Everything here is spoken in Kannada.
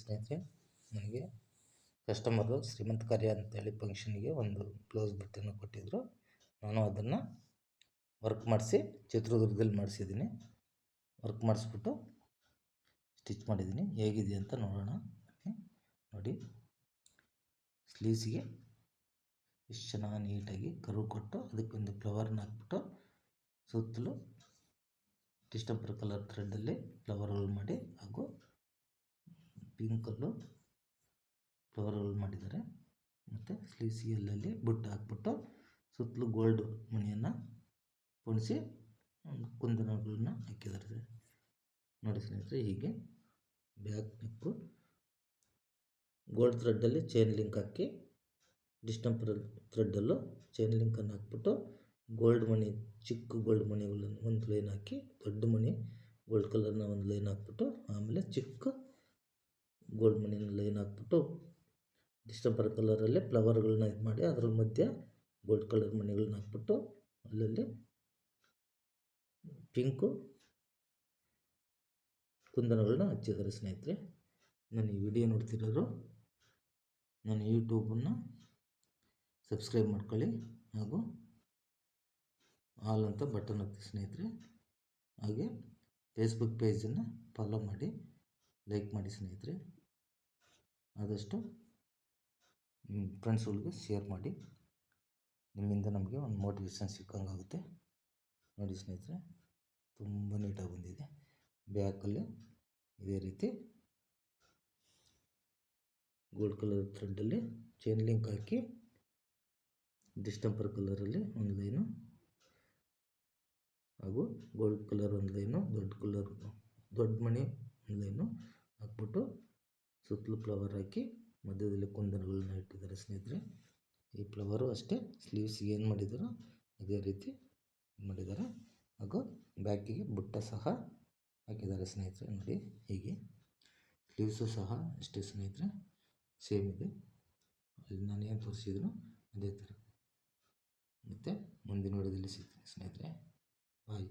ಸ್ನೇಹಿತರೆ, ನನಗೆ ಕಸ್ಟಮರು ಶ್ರೀಮಂತ ಕಾರ್ಯ ಅಂತೇಳಿ ಫಂಕ್ಷನಿಗೆ ಒಂದು ಬ್ಲೌಸ್ ಬಟ್ಟೆಯನ್ನು ಕೊಟ್ಟಿದ್ದರು ನಾನು ಅದನ್ನು ವರ್ಕ್ ಮಾಡಿಸಿ ಚಿತ್ರದುರ್ಗದಲ್ಲಿ ಮಾಡಿಸಿದ್ದೀನಿ. ವರ್ಕ್ ಮಾಡಿಸ್ಬಿಟ್ಟು ಸ್ಟಿಚ್ ಮಾಡಿದ್ದೀನಿ. ಹೇಗಿದೆ ಅಂತ ನೋಡೋಣ. ನೋಡಿ. ಸ್ಲೀವ್ಸಿಗೆ ಇಷ್ಟು ಚೆನ್ನಾಗಿ ನೀಟಾಗಿ ಕರು ಕೊಟ್ಟು ಅದಕ್ಕೊಂದು ಫ್ಲವರ್ನ ಹಾಕ್ಬಿಟ್ಟು ಸುತ್ತಲೂ ಡಿಸ್ಟಂಪರ್ ಕಲರ್ ಥ್ರೆಡ್ಡಲ್ಲಿ ಫ್ಲವರ್ಗಳು ಮಾಡಿ ಹಾಗೂ ಪಿಂಕಲ್ಲು ಫ್ಲವರ್ಗಳು ಮಾಡಿದ್ದಾರೆ. ಮತ್ತು ಸ್ಲೀಸಿಯಲ್ಲಲ್ಲಿ ಬುಟ್ಟ ಹಾಕ್ಬಿಟ್ಟು ಸುತ್ತಲೂ ಗೋಲ್ಡ್ ಮಣಿಯನ್ನು ಪೊಣಿಸಿ ಕುಂದನಗಳನ್ನ ಹಾಕಿದ್ದಾರೆ. ನೋಡಿ ಸ್ನೇಹಿತರೆ, ಹೀಗೆ ಬ್ಯಾಕ್ ನೆಕ್ಕು ಗೋಲ್ಡ್ ಥ್ರೆಡ್ಡಲ್ಲಿ ಚೈನ್ ಲಿಂಕ್ ಹಾಕಿ, ಡಿಸ್ಟಂಪರ್ ಥ್ರೆಡ್ಡಲ್ಲೂ ಚೈನ್ ಲಿಂಕನ್ನು ಹಾಕ್ಬಿಟ್ಟು ಗೋಲ್ಡ್ ಮಣಿ, ಚಿಕ್ಕ ಗೋಲ್ಡ್ ಮಣಿಗಳನ್ನು ಒಂದು ಲೈನ್ ಹಾಕಿ, ದೊಡ್ಡ ಮಣಿ, ಗೋಲ್ಡ್ ಕಲರ್ನ ಒಂದು ಲೈನ್ ಹಾಕ್ಬಿಟ್ಟು ಆಮೇಲೆ ಚಿಕ್ಕ ಗೋಲ್ಡ್ ಮಣಿನ ಲೈನ್ ಹಾಕ್ಬಿಟ್ಟು ಡಿಸ್ಟಂಬರ್ ಕಲರಲ್ಲೇ ಫ್ಲವರ್ಗಳನ್ನ ಇದು ಮಾಡಿ ಅದ್ರ ಮಧ್ಯೆ ಗೋಲ್ಡ್ ಕಲರ್ ಮಣಿಗಳನ್ನ ಹಾಕ್ಬಿಟ್ಟು ಅಲ್ಲಲ್ಲಿ ಪಿಂಕು ಕುಂದನಗಳನ್ನ ಹಚ್ಚಿದ್ದಾರೆ ಸ್ನೇಹಿತರೆ. ನಾನು ಈ ವಿಡಿಯೋ ನೋಡ್ತಿರೋರು ನನ್ನ ಯೂಟ್ಯೂಬನ್ನು ಸಬ್ಸ್ಕ್ರೈಬ್ ಮಾಡ್ಕೊಳ್ಳಿ ಹಾಗೂ ಆಲ್ ಅಂತ ಬಟನ್ ಒತ್ತಿ ಸ್ನೇಹಿತರೆ. ಹಾಗೆ ಫೇಸ್ಬುಕ್ ಪೇಜನ್ನು ಫಾಲೋ ಮಾಡಿ ಲೈಕ್ ಮಾಡಿ ಸ್ನೇಹಿತರೆ. ಆದಷ್ಟು ನಿಮ್ಮ ಫ್ರೆಂಡ್ಸ್ಗಳಿಗೆ ಶೇರ್ ಮಾಡಿ. ನಿಮ್ಮಿಂದ ನಮಗೆ ಒಂದು ಮೋಟಿವೇಶನ್ ಸಿಕ್ಕಂಗಾಗುತ್ತೆ ನೋಡಿ ಸ್ನೇಹಿತರೆ, ತುಂಬ ನೀಟಾಗಿ ಬಂದಿದೆ. ಬ್ಯಾಕಲ್ಲಿ ಇದೇ ರೀತಿ ಗೋಲ್ಡ್ ಕಲರ್ ಥ್ರೆಡ್ಡಲ್ಲಿ ಚೈನ್ ಲಿಂಕ್ ಹಾಕಿ ಡಿಸ್ಟಂಪರ್ ಕಲರಲ್ಲಿ ಒಂದು ಲೈನು ಹಾಗೂ ಗೋಲ್ಡ್ ಕಲರ್ ಒಂದು ಲೈನು, ದೊಡ್ಡ ಕಲರ್ ದೊಡ್ಡ ಮಣಿ ಒಂದು ಲೈನು ಹಾಕ್ಬಿಟ್ಟು ಸುತ್ತಲೂ ಫ್ಲವರ್ ಹಾಕಿ ಮಧ್ಯದಲ್ಲಿ ಕುಂದನಗಳನ್ನ ಇಟ್ಟಿದ್ದಾರೆ ಸ್ನೇಹಿತರೆ. ಈ ಫ್ಲವರು ಅಷ್ಟೇ ಸ್ಲೀವ್ಸ್ಗೆ ಏನು ಮಾಡಿದ್ದಾರೋ ಅದೇ ರೀತಿ ಮಾಡಿದ್ದಾರೆ. ಹಾಗೂ ಬ್ಯಾಕಿಗೆ ಬುಟ್ಟ ಸಹ ಹಾಕಿದ್ದಾರೆ ಸ್ನೇಹಿತರೆ. ನೋಡಿ ಹೀಗೆ ಸ್ಲೀವ್ಸು ಸಹ ಅಷ್ಟೇ ಸ್ನೇಹಿತರೆ. ಸೇಮ್ ಇದೆ. ಅಲ್ಲಿ ನಾನು ಏನು ತೋರಿಸಿದ್ರು ಅದೇ ಥರ. ಮತ್ತು ಮುಂದಿನ ವಿಡಿಯೋದಲ್ಲಿ ಸಿಗ್ತೀನಿ ಸ್ನೇಹಿತರೆ. ಬಾಯ್